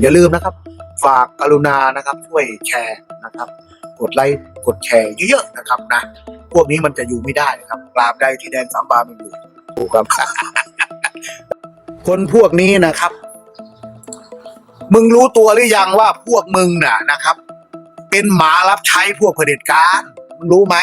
อย่าลืมนะครับ ฝากกรุณานะครับ ช่วยแชร์นะครับ กดไลค์กดแชร์เยอะๆนะครับนะพวกนี้มันจะอยู่ไม่ได้นะครับตราบใดที่แดนสามบามันอยู่ถูกครับคนพวกนี้นะครับ มึงรู้ตัวหรือยังว่าพวกมึงน่ะนะครับ เป็นหมารับใช้พวกเผด็จการมึงรู้ไหม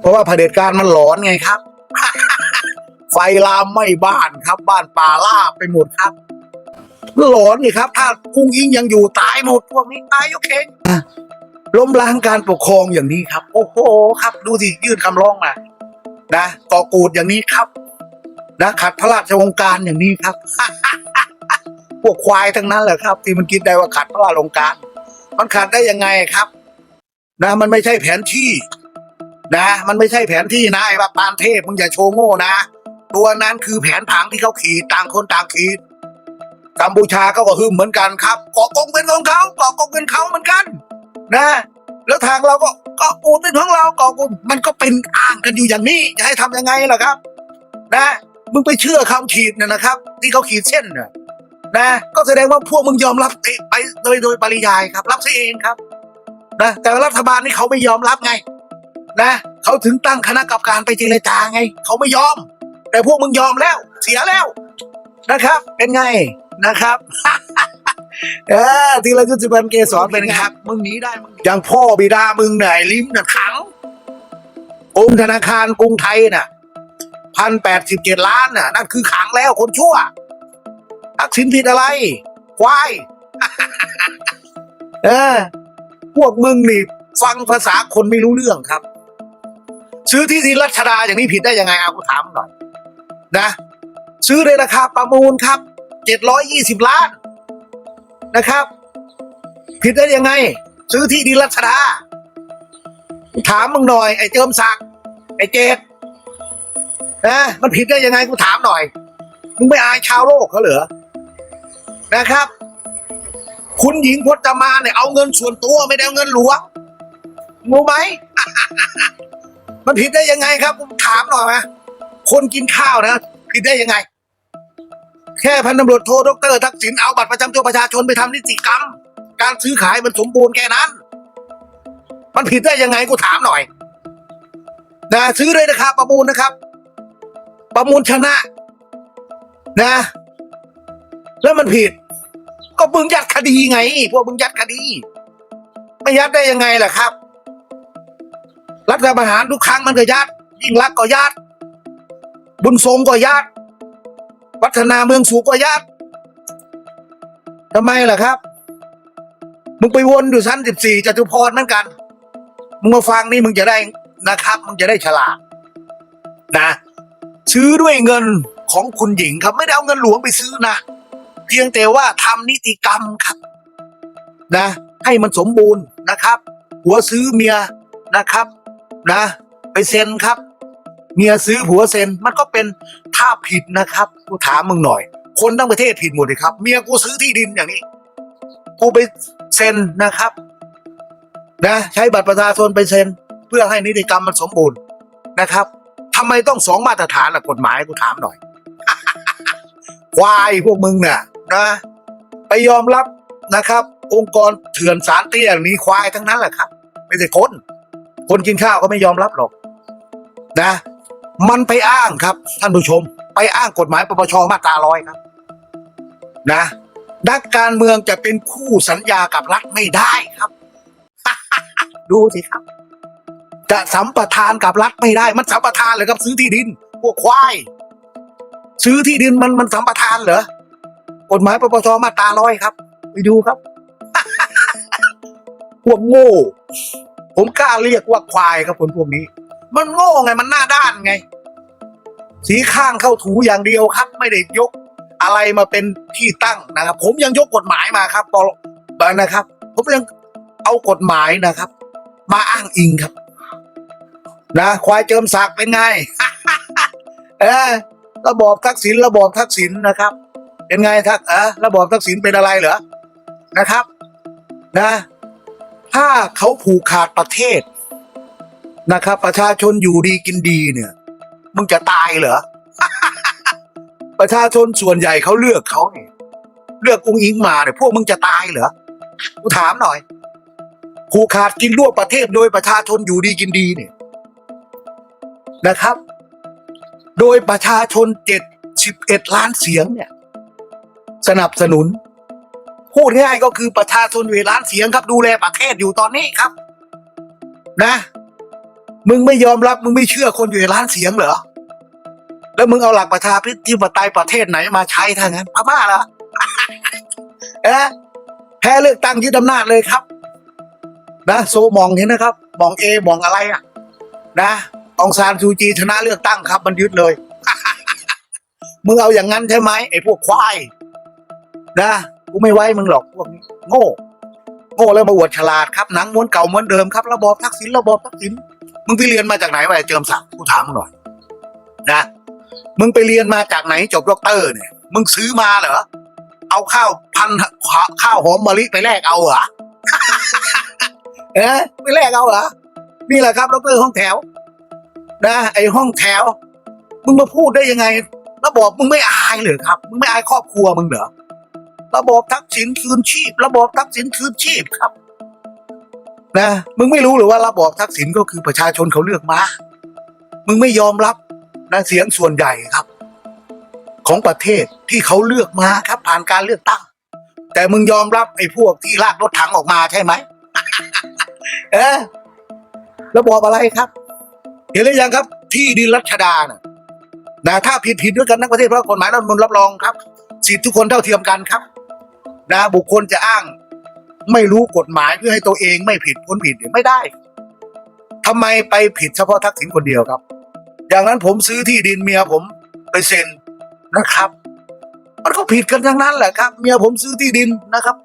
เพราะว่าเผด็จการมันหลอนไงครับ ไฟลามไม้บ้านครับ บ้านป่าล่าไปหมดครับ หลอนนี่ครับ ถ้ากุ้งยิงยังอยู่ตายหมดพวกนี้ตายยกเข่งอะล้มล้างการปกครองอย่างนี้ครับ โอ้โหครับ ดูสิยื่นคำร้องมา นะก่อกูดอย่างนี้ครับนะขัดพระราชวงการอย่างนี้ครับ พวกควายทั้งนั้นแหละครับ ที่มันคิดได้ว่าขัดพระราชวงการ มันขัดได้ยังไงครับ นะมันไม่ใช่แผนที่ นะ มันไม่ใช่แผนที่นะไอ้ว่าปานเทพมึงอย่าโชว์โง่นะ ตัวนั้นคือแผนผังที่เขาขีดต่างคนต่างขีด กัมพูชาก็ก็ฮึมเหมือนกันครับเกาะกงเป็นของเขาเกาะกงเป็นเขาเหมือนกัน นะ แล้วทางเราก็เกาะกูดเป็นของเราเกาะกูมันก็เป็นอ้างกันอยู่อย่างนี้จะให้ทำยังไงล่ะครับ นะมึงไปเชื่อคำขีดเนี่ยนะครับ ที่เขาขีดเส้นเนี่ยนะก็แสดงว่าพวกมึงยอมรับไปโดยโดยปริยายครับ รับซะเองครับนะแต่รัฐบาลนี่เขาไม่ยอมรับไง นะเขาถึงตั้งคณะกรรมการไปเจรจาไง เขาไม่ยอม แต่พวกมึงยอมแล้ว เสียแล้วนะครับ เป็นไง นะครับเออทีละยุทธบันเกสรเป็นไงครับ มึงหนีได้มึงอย่างพ่อบิดามึงไหนยลิ้มน่ะขังองค์ธนาคารกรุงไทยน่ะพันแปดสิบเจ็ดล้านน่ะ นั่นคือขังแล้วคนชั่วทักษิณผิดอะไร ควาย เออ พวกมึงนี่ ฟังภาษาคนไม่รู้เรื่องครับ ซื้อที่ดินรัชดาอย่างนี้ผิดได้ยังไงเอากูถามหน่อย นะ ซื้อในราคาประมูลครับ เจ็ดร้อยยี่สิบล้านนะครับ ผิดได้ยังไง ซื้อที่ดินรัชดา ถามมึงหน่อย ไอ้เจิมศักดิ์ไอ้เจดนะมันผิดได้ยังไงกูถามหน่อย มึงไม่อายชาวโลกเขาเหรอนะครับ คุณหญิงพจมาเนี่ยเอาเงินส่วนตัวไม่ได้เอาเงินหลวงรู้ไหมมันผิดได้ยังไงครับผมถามหน่อยนะคนกินข้าวนะผิดได้ยังไง แค่พันตำรวจโทดรทักษิณเอาบัตรประจำตัวประชาชนไปทำนิติกรรม การซื้อขายมันสมบูรณ์แค่นั้น มันผิดได้ยังไงกูถามหน่อยนะซื้อเลยนะครับ ประมูลนะครับ ประมูลชนะ นะ แล้วมันผิด ก็มึงยัดคดีไง พวกมึงยัดคดี ไม่ยัดได้ยังไงล่ะครับ รัฐประหารทุกครั้งมันก็ยัด ยิ่งรักก็ยัด บุญทรงก็ยัด วัฒนาเมืองสูงก็ยัดทำไมล่ะครับ มึงไปวนอยู่ชั้นสิบสี่จตุพรเหมือนกัน มึงมาฟังนี่มึงจะได้นะครับ มึงจะได้ฉลาดนะซื้อด้วยเงินของคุณหญิงครับ ไม่ได้เอาเงินหลวงไปซื้อนะเพียงแต่ว่าทำนิติกรรมครับ นะ ให้มันสมบูรณ์นะครับ หัวซื้อเมียนะครับ นะ ไปเซ็นครับ เมียซื้อผัวเซ็นมันก็เป็นถ้าผิดนะครับกูถามมึงหน่อย คนทั้งประเทศผิดหมดเลยครับ เมียกูซื้อที่ดินอย่างนี้ กูไปเซ็นนะครับ นะใช้บัตรประชาชนไปเซ็น เพื่อให้นิติกรรมมันสมบูรณ์นะครับทำไมต้องสองมาตรฐานล่ะกฎหมายกูถามหน่อยควายพวกมึงเนี่ยนะ ไปยอมรับนะครับ องค์กรเถื่อนสารเตี้ยนี้ควายทั้งนั้นแหละครับ ไม่ใช่คน คนกินข้าวก็ไม่ยอมรับหรอก นะ มันไปอ้างครับ ท่านผู้ชม ไปอ้างกฎหมายปปชมาตราร้อยครับ นะนักการเมืองจะเป็นคู่สัญญากับรัฐไม่ได้ครับ ดูสิครับ จะสัมปทานกับรัฐไม่ได้ มันสัมปทานเลยครับ ซื้อที่ดินพวกควายซื้อที่ดินมันมันสัมปทานเหรอกฎหมายปปชมาตราร้อยครับ ไปดูครับพวกโง่ผมกล้าเรียกว่าควายครับคนพวกนี้ มันโง่ไงมันหน้าด้านไง สีข้างเข้าถูอย่างเดียวครับ ไม่ได้ยกอะไรมาเป็นที่ตั้งนะครับ ผมยังยกกฎหมายมาครับปอนะครับ ผมยังเอากฎหมายนะครับ มาอ้างอิงครับ นะควายเจิมศักดิ์เป็นไงเออระบอบทักษิณระบอบทักษิณนะครับ เป็นไงทักเออระบอบทักษิณเป็นอะไรเหรอนะครับ นะ ถ้าเขาผูกขาดประเทศนะครับ ประชาชนอยู่ดีกินดีเนี่ย มึงจะตายเหรอ ประชาชนส่วนใหญ่เขาเลือกเขาเนี่ยเลือกอุ้งอิงมาเนี่ยพวกมึงจะตายเหรอ กูถามหน่อยผูกขาดกินรั่วประเทศโดยประชาชนอยู่ดีกินดีเนี่ยนะครับ โดยประชาชนเจ็ดสิบเอ็ดล้านเสียงเนี่ย สนับสนุน พูดง่ายก็คือประชาชนเวล้านเสียงครับ ดูแลประเทศอยู่ตอนนี้ครับ นะ มึงไม่ยอมรับ มึงไม่เชื่อคนอยู่ในล้านเสียงเหรอ แล้วมึงเอาหลักประชาธิปไตยประเทศไหนมาใช้ทางนั้นพม่าเหรอเอ๊ะแพ้เลือกตั้งยึดอำนาจเลยครับ นะโซมองเห็นนะครับ มองเอมองอะไรอะ นะองซานซูจีชนะเลือกตั้งครับ มันยึดเลย มึงเอาอย่างนั้นใช่ไหมไอ้พวกควาย นะกูไม่ไว้มึงหรอกพวกโง่โง่แล้วมาอวดฉลาดครับหนังม้วนเก่าม้วนเดิมครับระบอบทักษิณระบอบทักษิณมึงไปเรียนมาจากไหนวะเจิมศักดิ์กูถามมึงหน่อย นะ มึงไปเรียนมาจากไหนจบด็อกเตอร์เนี่ย มึงซื้อมาเหรอ เอาข้าวพันข้าวหอมมะลิไปแลกเอาเหรอเอ๊ะไปแลกเอาเหรอ นี่แหละครับด็อกเตอร์ห้องแถว นะ ไอห้องแถว มึงมาพูดได้ยังไง ระบบมึงไม่อายเหรอครับ มึงไม่อายครอบครัวมึงเหรอ ระบบทักษิณคืนชีพ ระบบทักษิณคืนชีพครับ นะ มึงไม่รู้หรือว่าระบบทักษิณก็คือประชาชนเขาเลือกมา มึงไม่ยอมรับ นะเสียงส่วนใหญ่ครับ ของประเทศที่เขาเลือกมาครับ ผ่านการเลือกตั้ง แต่มึงยอมรับไอ้พวกที่ลากรถถังออกมาใช่ไหมเออระบอบอะไรครับ เห็นหรือยังครับ ที่ดินรัชดาน่ะนะถ้าผิดผิดด้วยกันทั้งประเทศเพราะกฎหมายรัฐธรรมนูลรับรองครับ สิทธิทุกคนเท่าเทียมกันครับ นะบุคคลจะอ้าง ไม่รู้กฎหมายเพื่อให้ตัวเองไม่ผิดพ้นผิดไม่ได้ทำไมไปผิดเฉพาะทักษิณคนเดียวครับ อย่างนั้นผมซื้อที่ดินเมียผมไปเซ็นนะครับ มันก็ผิดกันทั้งนั้นแหละครับ เมียผมซื้อที่ดินนะครับ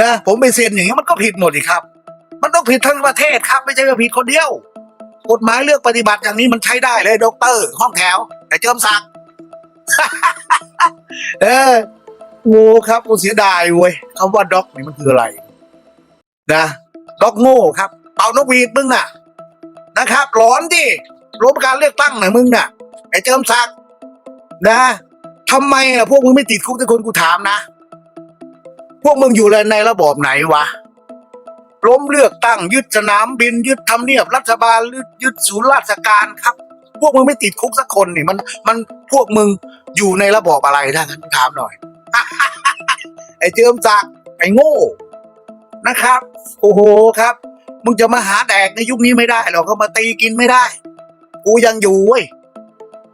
นะผมไปเซ็นอย่างนี้มันก็ผิดหมดอีกครับ มันต้องผิดทั้งประเทศครับ ไม่ใช่ว่าผิดคนเดียว กฎหมายเลือกปฏิบัติอย่างนี้มันใช้ได้เลยด็อกเตอร์ห้องแถวแต่เจิมศักดิ์เออโง่ครับกูเสียดายเว้ยคำว่าด็อกนี่มันคืออะไร นะด็อกโง่ครับ เป่านกหวีดมึงน่ะ นะครับหลอนดิ รู้การเลือกตั้งหน่อยมึงน่ะไอ้เจิมศักดิ์นะทำไมอะพวกมึงไม่ติดคุกทุกคนกูถามนะ พวกมึงอยู่ในระบอบไหนวะล้มเลือกตั้งยึดสนามบิน ยึดทำเนียบรัฐบาลยึดศูนย์ราชการครับ พวกมึงไม่ติดคุกสักคนนี่มัน มันพวกมึงอยู่ในระบอบอะไรถ้างั้นถามหน่อย ไอ้เจิมศักไอ้โง่นะครับ โอ้โหครับ มึงจะมาหาแดกในยุคนี้ไม่ได้หรอกก็มาตีกินไม่ได้ กูยังอยู่เว้ย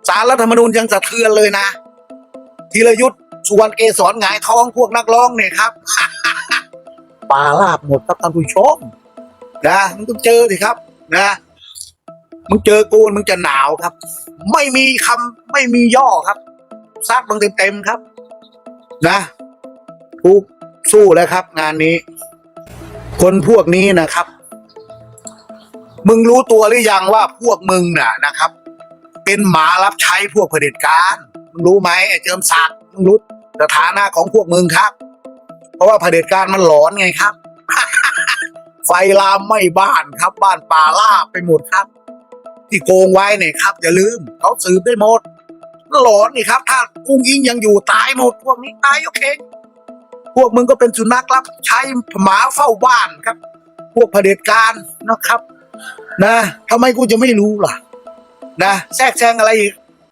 สารรัฐธรรมนูญยังสะเทือนเลยนะธีรยุทธ์สุวรรณเกษรหงายท้องพวกนักร้องเนี่ยครับปลาลาบหมดครับท่านผู้ชมนะมึงต้องเจอสิครับ นะมึงเจอกูมึงจะหนาวครับ ไม่มีคำไม่มีย่อครับซัดมึงเต็มๆครับ นะกูสู้แล้วครับ งานนี้ คนพวกนี้นะครับ มึงรู้ตัวหรือยังว่าพวกมึงน่ะนะครับ เป็นหมารับใช้พวกเผด็จการมึงรู้ไหมไอ้เจิมศักดิ์มึงรู้สถานะของพวกมึงครับ เพราะว่าเผด็จการมันหลอนไงครับ ไฟลามไม้บ้านครับ บ้านป่าล่าไปหมดครับ ที่โกงไว้เนี่ยครับ อย่าลืมเขาสืบได้หมดหลอนนี่ครับ ถ้ากุ้งยิงยังอยู่ตายหมดพวกนี้ตายยกเองพวกมึงก็เป็นสุนัขรับใช้หมาเฝ้าบ้านครับ พวกเผด็จการนะครับ นะทำไมกูจะไม่รู้ล่ะ นะแทรกแซงอะไร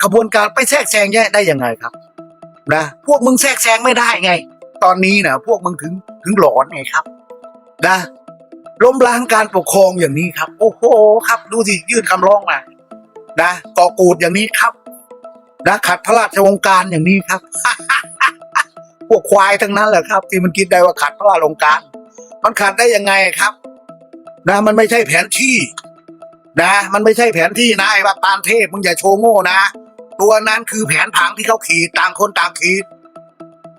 ขบวนการไปแทรกแซงแย่ได้ยังไงครับ นะพวกมึงแทรกแซงไม่ได้ไง ตอนนี้นะพวกมึงถึงถึงหลอนไงครับ นะล้มล้างการปกครองอย่างนี้ครับ โอ้โหครับ ดูสิยื่นคำร้องมานะก่อกูดอย่างนี้ครับ นะขัดพระราชวงการอย่างนี้ครับพวกควายทั้งนั้นแหละครับ ที่มันคิดได้ว่าขัดพระราชวงการ มันขัดได้ยังไงครับ นะมันไม่ใช่แผนที่ นะ มันไม่ใช่แผนที่นะไอ้ว่าปานเทพมึงอย่าโชว์โง่นะตัวนั้นคือแผนผังที่เขาขีดต่างคนต่างขีด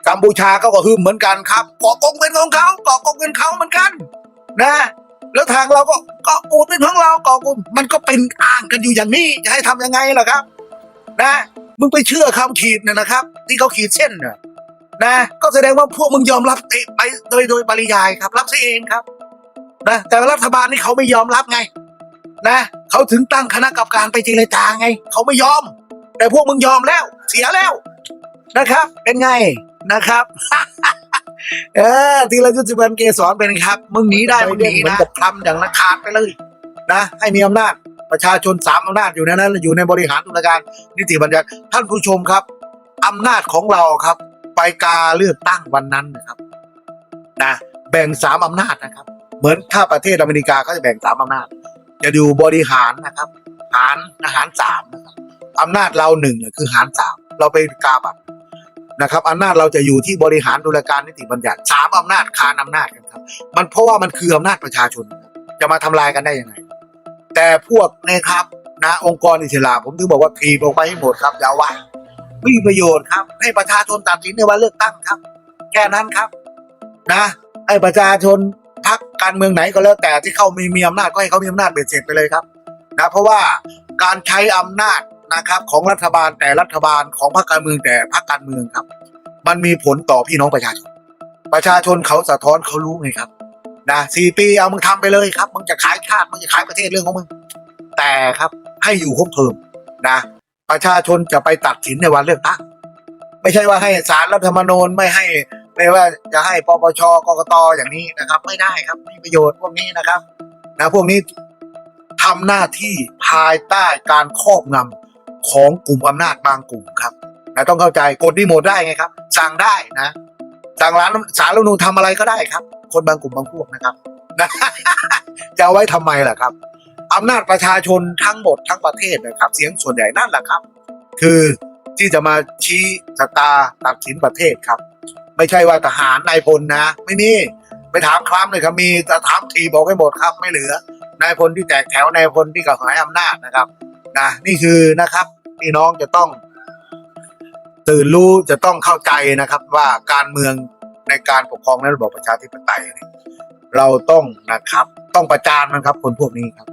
กัมพูชาเขาก็ฮึมเหมือนกันครับเกาะกงเป็นของเขาเกาะกงเป็นเขาเหมือนกัน นะ แล้วทางเราก็เกาะกูดเป็นของเราเกาะกูมันก็เป็นอ้างกันอยู่อย่างนี้จะให้ทำยังไงล่ะครับ นะมึงไปเชื่อคำขีดเนี่ยนะครับ ที่เขาขีดเส้นนี่ยนะ ก็แสดงว่าพวกมึงยอมรับไปโดยโดยปริยายครับ รับซะเองครับ นะแต่รัฐบาลนี่เขาไม่ยอมรับไง นะเขาถึงตั้งคณะกรรมการไปเจรจาไง เขาไม่ยอม แต่พวกมึงยอมแล้ว เสียแล้วนะครับ เป็นไงนะครับเออทีละยุทธบันเกสรเป็นครับ มึงหนีได้มึงหนีนะทำอย่างนักขาดไปเลยนะให้มีอำนาจประชาชนสามอำนาจอยู่ในนั้นอยู่ในบริหารตุลาการนิติบัญญัติท่านผู้ชมครับอำนาจของเราครับ ไปกาเลือกตั้งวันนั้นนะครับนะแบ่งสามอำนาจนะครับ เหมือนถ้าประเทศอเมริกาเขาจะแบ่งสามอำนาจ จะดูบริหารนะครับ หารอาหารสามนะครับอำนาจเราหนึ่งคือหารสามเราไปกาบัตรนะครับอำนาจเราจะอยู่ที่บริหารตุลการนิติบัญญัติสามอำนาจคานอำนาจกันครับ มันเพราะว่ามันคืออำนาจประชาชน จะมาทำลายกันได้ยังไง แต่พวกนะครับนะองค์กรอิสระผมถึงบอกว่าทีบออกไปให้หมดครับอย่าเอาไว้ไม่มีประโยชน์ครับ ให้ประชาชนตัดสินในวันเลือกตั้งครับ แค่นั้นครับ นะ ให้ประชาชน การเมืองไหนก็แล้วแต่ที่เขามีมีอำนาจก็ให้เขามีอำนาจเบ็ดเสร็จไปเลยครับนะเพราะว่าการใช้อำนาจนะครับของรัฐบาลแต่รัฐบาลของพรรคการเมืองแต่พรรคการเมืองครับ มันมีผลต่อพี่น้องประชาชน ประชาชนเขาสะท้อนเขารู้ไงครับนะสี่ปีเอามึงทำไปเลยครับมึงจะขายชาติมึงจะขายประเทศเรื่องของมึงแต่ครับให้อยู่ครบเทอมนะประชาชนจะไปตัดสินในวันเลือกตั้งไม่ใช่ว่าให้ศาลรัฐธรรมนูญไม่ให้ ไม่ว่าจะให้ปปชกกตอย่างนี้นะครับ ไม่ได้ครับไม่มีประโยชน์พวกนี้นะครับนะพวกนี้ทำหน้าที่ภายใต้การครอบงำของกลุ่มอำนาจบางกลุ่มครับนะต้องเข้าใจกดรีโมทได้ไงครับ สั่งได้นะสั่งร้านสารรัฐนูญทำอะไรก็ได้ครับ คนบางกลุ่มบางพวกนะครับนะจะเอาไว้ทำไมล่ะครับอำนาจประชาชนทั้งหมดทั้งประเทศนะครับ เสียงส่วนใหญ่นั่นแหละครับ คือที่จะมาชี้ชะตาตัดสินประเทศครับ ไม่ใช่ว่าทหารนายพลนะ ไม่มีไปถามคล้ำเลยครับมีแต่ถามทีบอกให้หมดครับไม่เหลือนายพลที่แตกแถวนายพลที่กระหายอำนาจนะครับนะนี่คือนะครับพี่น้องจะต้อง ตื่นรู้จะต้องเข้าใจนะครับ ว่าการเมืองในการปกครองในระบอบประชาธิปไตยเนี่ยเราต้องนะครับ ต้องประจานมันครับคนพวกนี้ครับ